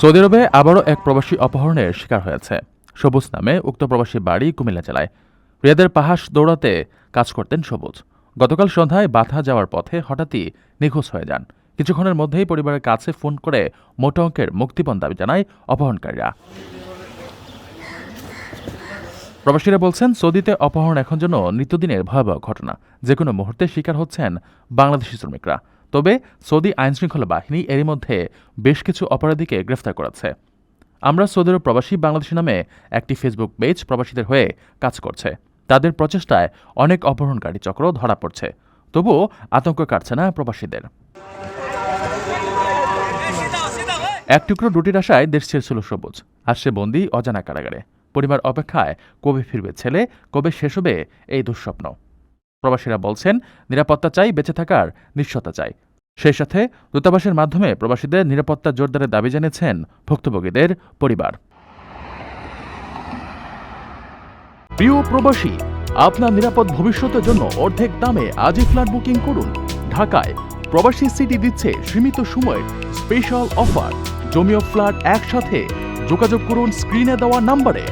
Saudi আরবে আবারও এক প্রবাসী অপহরণের শিকার হয়েছে। সবুজ নামে উক্ত প্রবাসী বাড়ি কুমিল্লা জেলায়। রিয়াদের পাহাস দৌড়াতে কাজ করতেন সবুজ। গতকাল সন্ধ্যায় বাথা যাওয়ার পথে হঠাৎই নিখোঁজ হয়ে যান। কিছুক্ষণের মধ্যেই পরিবারের কাছে ফোন করে মোটা অঙ্কের মুক্তিপণ দাবি জানায় অপহরণকারীরা। প্রবাসীরা বলছেন, সৌদিতে অপহরণ এখন যেন নিত্যদিনের ভয়াবহ ঘটনা। যে কোনো মুহূর্তে শিকার হচ্ছেন বাংলাদেশি শ্রমিকরা। তবে সৌদি আইনশৃঙ্খলা বাহিনী এরই মধ্যে বেশ কিছু অপরাধীকে গ্রেফতার করেছে। আমরা সৌদির প্রবাসী বাংলাদেশি নামে একটি ফেসবুক পেজ প্রবাসীদের হয়ে কাজ করছে। তাদের প্রচেষ্টায় অনেক অপহরণকারী চক্র ধরা পড়ছে। তবুও আতঙ্ক কাটছে না প্রবাসীদের। এক টুকরো রুটির আশায় দেশ ছেড়েছিল সবুজ সে বন্দি অজানা কারাগারে। পরিবার অপেক্ষায় কবে ফিরবে ছেলে, কবে শেষ হবে এই দুঃস্বপ্ন। প্রবাসীরা বলছেন, নিরাপত্তা চাই, বেঁচে থাকার নিশ্চয়তা চাই। সেই সাথে দূতাবাসের মাধ্যমে প্রবাসীদের নিরাপত্তা জোরদারের দাবি জানিয়েছেন ভুক্তভোগীদের পরিবার। প্রিয় প্রবাসী, আপনার নিরাপদ ভবিষ্যতের জন্য অর্ধেক দামে আজই ফ্ল্যাট বুকিং করুন। ঢাকায় প্রবাসী সিটি দিচ্ছে সীমিত সময়ের স্পেশাল অফার। জমিও ফ্ল্যাট একসাথে। যোগাযোগ করুন স্ক্রিনে দেওয়া নাম্বারে।